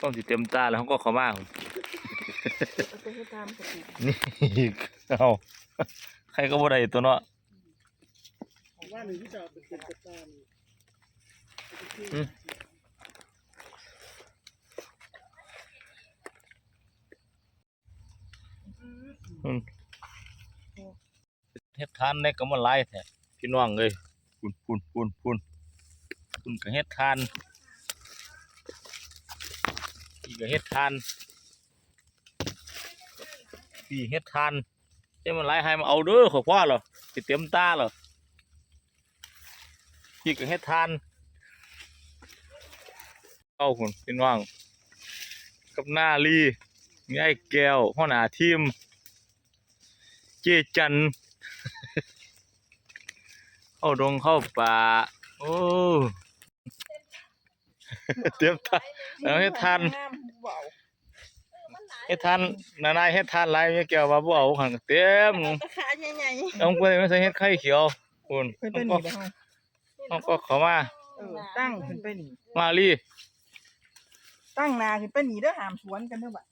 ต้องสิเต็มตาแล้วเขาก็เข้ามาพุ่นเอาไปให้ตามกระติกนี่เอาใครก็บ่ได้ตัวเนาะของว่าหนึ่งที่จะเอาไปเป็นกระตานอืมอืมเฮ็ดทานได้ก็มาหลายแท้พี่น้องเอ้ยปุ่นปุ่นปุ่นปุ่นปุ่นก็เฮ็ดทาน พี่ก็เฮ็ดทานพี่เฮ็ดทานเจ้ามันหลายให้มาเอาเด้อขอพ่อเหรอสิเต็มตาเหรอพี่ก็เฮ็ดทานเอาหุ่นพี่น้องกับหน้าลีมีไอ้แก้วหัวหน้าทีม เจจัน เข้าดงเข้าป่า โอ้ เตรียมทานเอาให้ทันน้ำเบาให้ทันนานายให้ทันหลายมีแก้วว่าบ่เอาหันเต็มตะขาใหญ่เอาไปไม่ใช่เฮ็ดไข่เขียวคุณๆขึ้นไปเอานี่ก็บ่เฮาเอาก็เข้ามาเออตั้งขึ้นไปนี่มาลีตั้งนาขึ้นไปนี่เด้อหามสวนกันเด้อบัด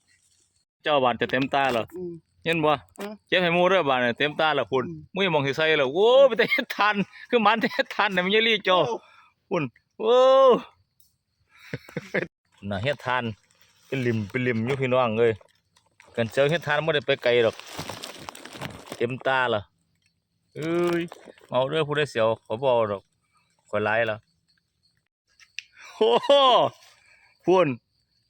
เจ้าบานจะเต็มตาเหรออืมเห็นบ่อืมเจ็บให้หมูเด้อบานเนี่ยเต็มตาแล้วคุณอืมมุ้ยมองสิใส่แล้วโอ้ไปแต่เฮ็ดทันคือมันแต่เฮ็ดทันน่ะมันยังลีเจ้าปุ่นโอ้ น่ะเฮ็ดทานเป็นริมเป็นริมอยู่พี่น้องเอ้ยกันเจอเฮ็ดทานบ่ได้ไปไกลดอกเต็มตาล่ะเอ้ยเอาเด้อผู้ใดเสียวขอบ่เอาดอกขอยหลายล่ะโอ้โหพุ่น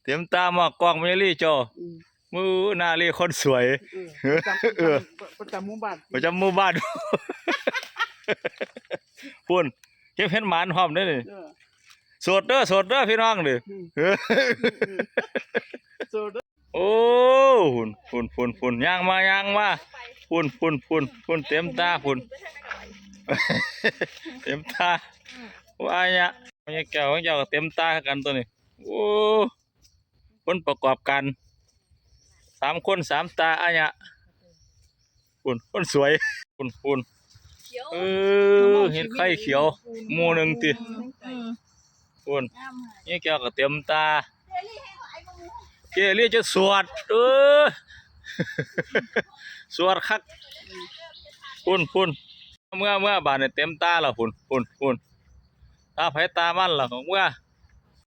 เต็มตามากกล้องมันลี่เจ้าอืมมือหน้าลี่คนสวยเออประจำเออประจำหมู่บ้านประจำหมู่บ้านพุ่นเก็บเห็ดหมานพร้อมเด้อนี่เออ สดเด้อสดเด้อพี่น้องเด้ออืมเออโซเด้อโอ้ฝุ่นฝุ่นฝุ่นฝุ่นย่างมาย่างมาฝุ่นฝุ่นฝุ่นฝุ่นเต็มตาฝุ่นเต็มตาว่าเนี่ยมันแก้วของเจ้าก็เต็มตาคือกันตัวนี้โอ้คนประกอบกันสามคนสามตาอะเนี่ยฝุ่นคนสวยฝุ่นฝุ่นเออเห็นไข่เขียวหมูหนึ่งติ อืมฝุ่นนี่แก้วก็เต็มตาเกเรียจะสวดเออสวดคักพุ่นพุ่นเมื่อเมื่อบานเนี่ยเต็มตาและพุ่นพุ่นพุ่นตาไผตามันล่ะของเมื่อ